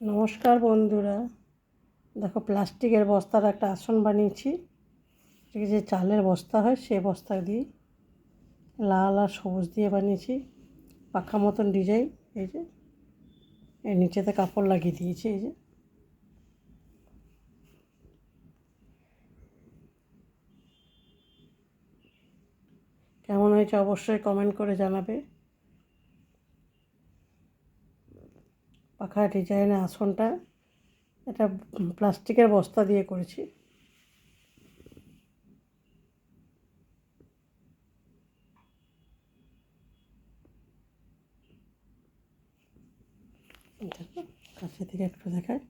নমস্কার বন্ধুরা। দেখো, প্লাস্টিকের বস্তার একটা আসন বানিয়েছি। এটাকে যে চালের বস্তা হয়, সে বস্তা দিয়ে লাল আর সবুজ দিয়ে বানিয়েছি। পাখা মতন ডিজাইন, এই যে। এর নিচেতে কাপড় লাগিয়ে দিয়েছি, এই যে। কেমন হয়েছে অবশ্যই কমেন্ট করে জানাবে। পাখা ডিজাইনের আসনটা এটা প্লাস্টিকের বস্তা দিয়ে করেছি। কাছে থেকে একটু দেখায়